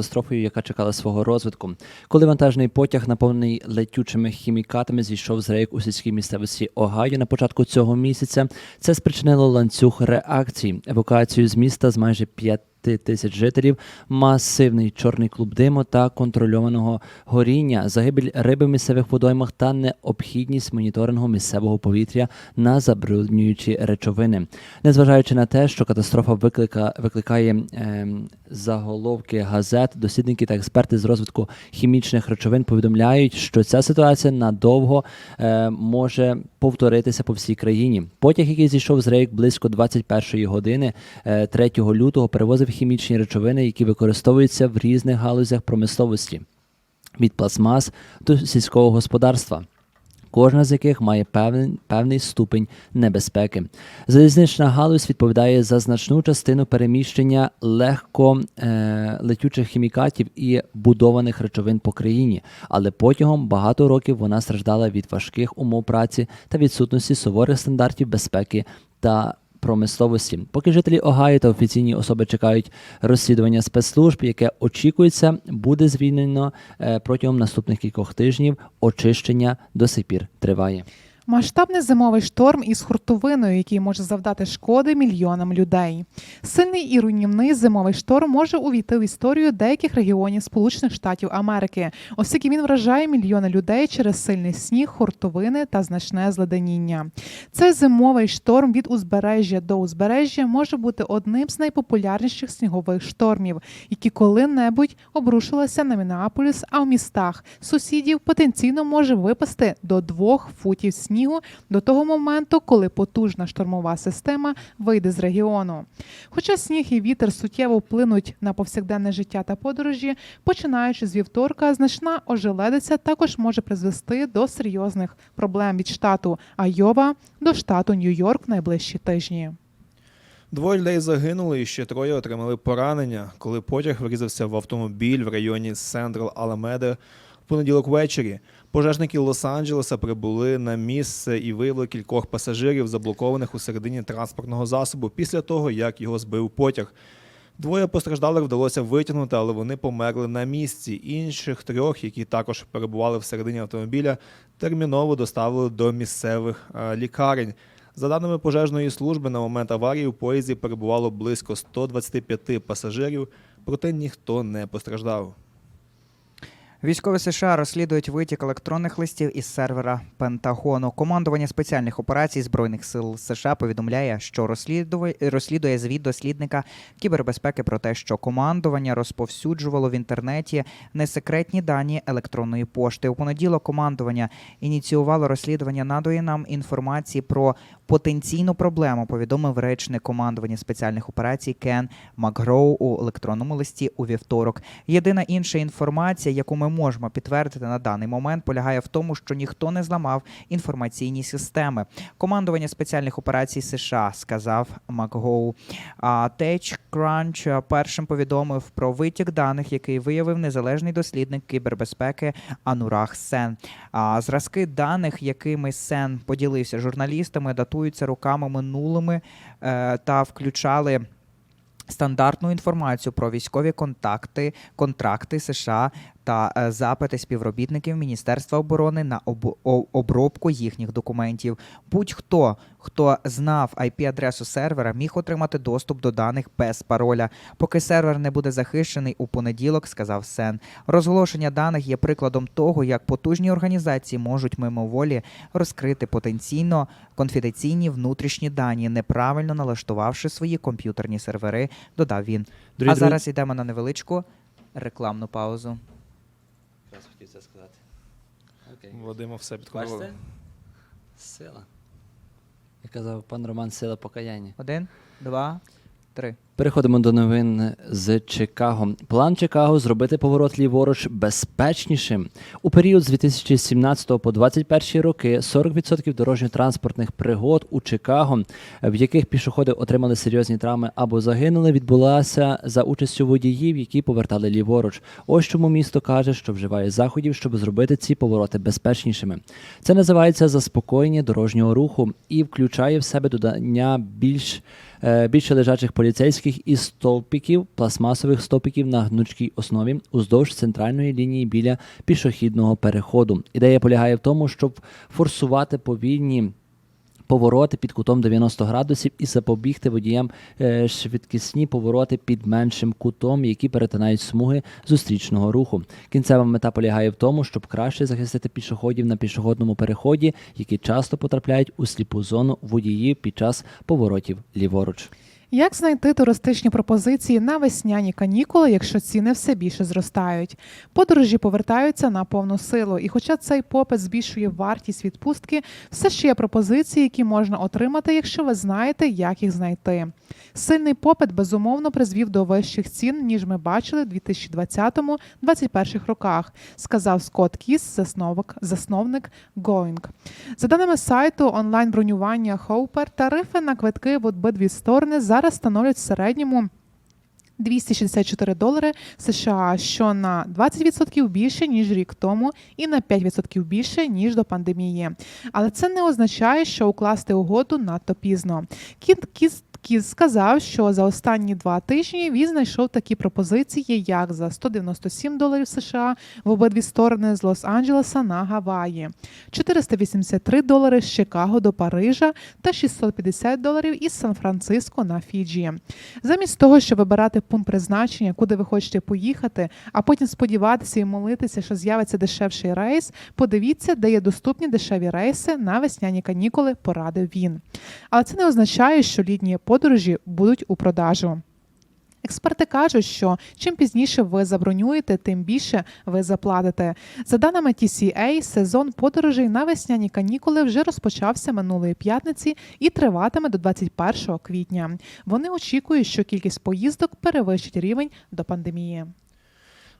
катастрофою, яка чекала свого розвитку. Коли вантажний потяг, наповнений летючими хімікатами, зійшов з рейк у сільській місцевості Огайо на початку цього місяця, це спричинило ланцюг реакцій, евакуацію з міста з майже 5 тисяч жителів, масивний чорний клуб диму та контрольованого горіння, загибель риби в місцевих водоймах та необхідність моніторингу місцевого повітря на забруднюючі речовини. Незважаючи на те, що катастрофа виклика, викликає ем, заголовки газет, дослідники та експерти з розвитку хімічних речовин повідомляють, що ця ситуація надовго е, може повторитися по всій країні. Потяг, який зійшов з рейк близько 21 години е, 3 лютого, перевозив хімічні речовини, які використовуються в різних галузях промисловості від пластмас до сільського господарства. Кожна з яких має певний, ступень небезпеки. Залізнична галузь відповідає за значну частину переміщення легко е, летючих хімікатів і будованих речовин по країні, але потягом багато років вона страждала від важких умов праці та відсутності суворих стандартів безпеки та промисловості. Поки жителі Огайо та офіційні особи чекають розслідування спецслужб, яке очікується, буде звільнено е, протягом наступних кількох тижнів. Очищення до сих пір триває. Масштабний зимовий шторм із хуртовиною, який може завдати шкоди мільйонам людей. Сильний і руйнівний зимовий шторм може увійти в історію деяких регіонів Сполучених Штатів Америки, оскільки він вражає мільйони людей через сильний сніг, хуртовини та значне зледеніння. Цей зимовий шторм від узбережжя до узбережжя може бути одним з найпопулярніших снігових штормів, які коли-небудь обрушилися на Мінеаполіс, а в містах сусідів потенційно може випасти до двох футів снігу до того моменту, коли потужна штормова система вийде з регіону. Хоча сніг і вітер суттєво вплинуть на повсякденне життя та подорожі, починаючи з вівторка, значна ожеледиця також може призвести до серйозних проблем від штату Айова до штату Нью-Йорк в найближчі тижні. Двоє людей загинули і ще троє отримали поранення, коли потяг врізався в автомобіль в районі Сентрал Аламеде в понеділок ввечері. Пожежники Лос-Анджелеса прибули на місце і виявили кількох пасажирів, заблокованих у середині транспортного засобу після того, як його збив потяг. Двоє постраждалих вдалося витягнути, але вони померли на місці. Інших трьох, які також перебували всередині автомобіля, терміново доставили до місцевих е, лікарень. За даними пожежної служби, на момент аварії у поїзді перебувало близько 125 пасажирів, проте ніхто не постраждав. Військові США розслідують витік електронних листів із сервера Пентагону. Командування спеціальних операцій збройних сил США повідомляє, що розслідує, розслідує звіт дослідника кібербезпеки про те, що командування розповсюджувало в інтернеті несекретні дані електронної пошти. У понеділок командування ініціювало розслідування надої нам інформації про потенційну проблему. Повідомив речник командування спеціальних операцій Кен Макгроу у електронному листі у вівторок. Єдина інша інформація, яку ми можемо підтвердити на даний момент, полягає в тому, що ніхто не зламав інформаційні системи. Командування спеціальних операцій США сказав Макгоу. А TechCrunch першим повідомив про витік даних, який виявив незалежний дослідник кібербезпеки Анурах Сен. А зразки даних, якими Сен поділився журналістами, датуються роками минулими е, та включали. Стандартну інформацію про військові контакти, контракти США та е, запити співробітників Міністерства оборони на обробку їхніх документів. Будь-хто, хто знав IP-адресу сервера, міг отримати доступ до даних без пароля. Поки сервер не буде захищений у понеділок, сказав Сен. Розголошення даних є прикладом того, як потужні організації можуть мимоволі розкрити потенційно конфіденційні внутрішні дані, неправильно налаштувавши свої комп'ютерні сервери, додав він. Дорогі а друзі- зараз йдемо на невеличку рекламну паузу. Якраз хотів це сказати. Окей. Вадима все під. Бачите? Сила. Як казав пан Роман, сила покаяння. Один, два, три. Переходимо до новин з Чикаго. План Чикаго зробити поворот ліворуч безпечнішим. У період з 2017 по 2021 роки 40% дорожньо-транспортних пригод у Чикаго, в яких пішоходи отримали серйозні травми або загинули, відбулася за участю водіїв, які повертали ліворуч. Ось чому місто каже, що вживає заходів, щоб зробити ці повороти безпечнішими. Це називається заспокоєння дорожнього руху і включає в себе додання більш е, більше лежачих поліцейських металічних із стовпиків, пластмасових стовпиків на гнучкій основі уздовж центральної лінії біля пішохідного переходу. Ідея полягає в тому, щоб форсувати повільні повороти під кутом 90 градусів і запобігти водіям е, швидкісні повороти під меншим кутом, які перетинають смуги зустрічного руху. Кінцева мета полягає в тому, щоб краще захистити пішоходів на пішохідному переході, які часто потрапляють у сліпу зону водіїв під час поворотів ліворуч. Як знайти туристичні пропозиції на весняні канікули, якщо ціни все більше зростають? Подорожі повертаються на повну силу, і хоча цей попит збільшує вартість відпустки, все ще є пропозиції, які можна отримати, якщо ви знаєте, як їх знайти. Сильний попит безумовно призвів до вищих цін, ніж ми бачили в 2020-2021 роках, сказав Скотт Кіс, засновник, засновник Going. За даними сайту онлайн-бронювання Hopper, тарифи на квитки в обидві сторони зараз становлять в середньому 264 долари США, що на 20% більше ніж рік тому, і на 5% більше ніж до пандемії. Але це не означає, що укласти угоду надто пізно. Кіт Кіз сказав, що за останні два тижні він знайшов такі пропозиції, як за 197 доларів США в обидві сторони з Лос-Анджелеса на Гаваї, 483 долари з Чикаго до Парижа та 650 доларів із Сан-Франциско на Фіджі. Замість того, щоб вибирати пункт призначення, куди ви хочете поїхати, а потім сподіватися і молитися, що з'явиться дешевший рейс, подивіться, де є доступні дешеві рейси на весняні канікули, порадив він. Але це не означає, що літні подорожі будуть у продажу. Експерти кажуть, що чим пізніше ви забронюєте, тим більше ви заплатите. За даними TCA, сезон подорожей на весняні канікули вже розпочався минулої п'ятниці і триватиме до 21 квітня. Вони очікують, що кількість поїздок перевищить рівень до пандемії.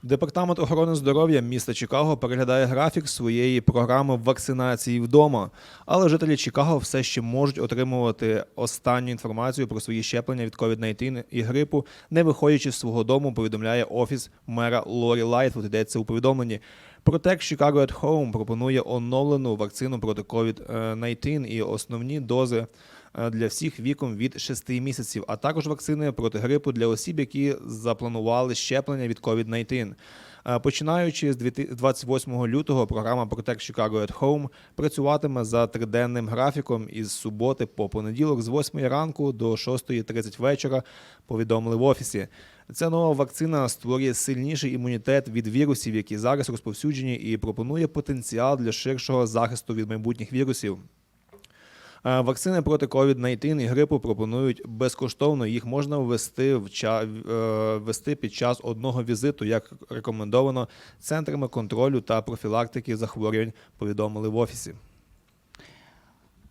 Департамент охорони здоров'я міста Чикаго переглядає графік своєї програми вакцинації вдома, але жителі Чикаго все ще можуть отримувати останню інформацію про свої щеплення від COVID-19 і грипу, не виходячи з свого дому, повідомляє офіс мера Лорі Лайтфуд. Йдеться у повідомленні. Протек Chicago at Home пропонує оновлену вакцину проти COVID-19 і основні дози е, для всіх віком від 6 місяців, а також вакцини проти грипу для осіб, які запланували щеплення від COVID-19. Е, Починаючи з 28 лютого, програма Protect Chicago at Home працюватиме за триденним графіком із суботи по понеділок з 8 ранку до 6.30 вечора. Повідомили в офісі. Ця нова вакцина створює сильніший імунітет від вірусів, які зараз розповсюджені, і пропонує потенціал для ширшого захисту від майбутніх вірусів. Е, Вакцини проти COVID-19 і грипу пропонують безкоштовно. Їх можна ввести в е, ввести під час одного візиту, як рекомендовано центрами контролю та профілактики захворювань. Повідомили в офісі.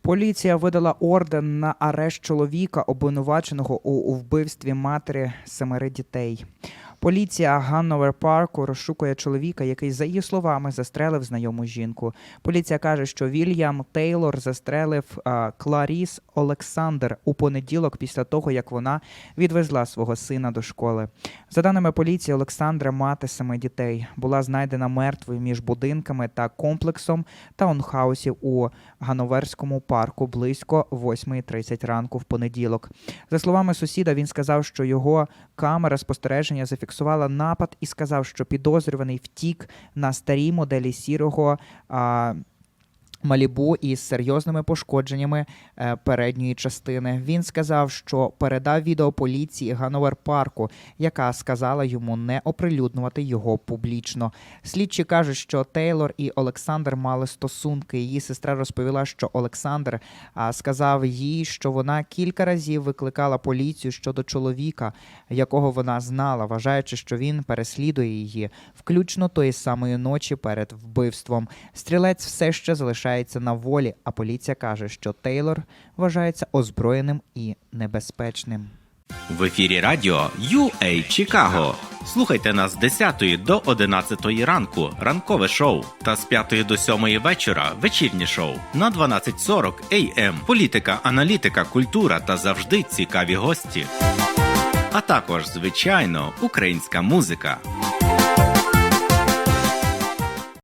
Поліція видала орден на арешт чоловіка, обвинуваченого у вбивстві матері семери дітей. Поліція Ганновер Парку розшукує чоловіка, який, за її словами, застрелив знайому жінку. Поліція каже, що Вільям Тейлор застрелив а, Кларіс Олександр у понеділок після того, як вона відвезла свого сина до школи. За даними поліції, Олександра, мати семи дітей, була знайдена мертвою між будинками та комплексом таунхаусів у Ганноверському парку близько 8.30 ранку в понеділок. За словами сусіда, він сказав, що його камера спостереження зафіксувала напад і сказав, що підозрюваний втік на старій моделі сірого. А, Малібу із серйозними пошкодженнями е, передньої частини. Він сказав, що передав відео поліції Гановер Парку, яка сказала йому не оприлюднювати його публічно. Слідчі кажуть, що Тейлор і Олександр мали стосунки. Її сестра розповіла, що Олександр сказав їй, що вона кілька разів викликала поліцію щодо чоловіка, якого вона знала, вважаючи, що він переслідує її, включно тої самої ночі перед вбивством. Стрілець все ще залишається на волі, а поліція каже, що Тейлор вважається озброєним і небезпечним. В ефірі радіо UA Чикаго. Слухайте нас з 10 до 11 ранку, ранкове шоу, та з 5 до 7 вечора вечірнє шоу на 12.40 AM. Політика, аналітика, культура та завжди цікаві гості. А також, звичайно, українська музика.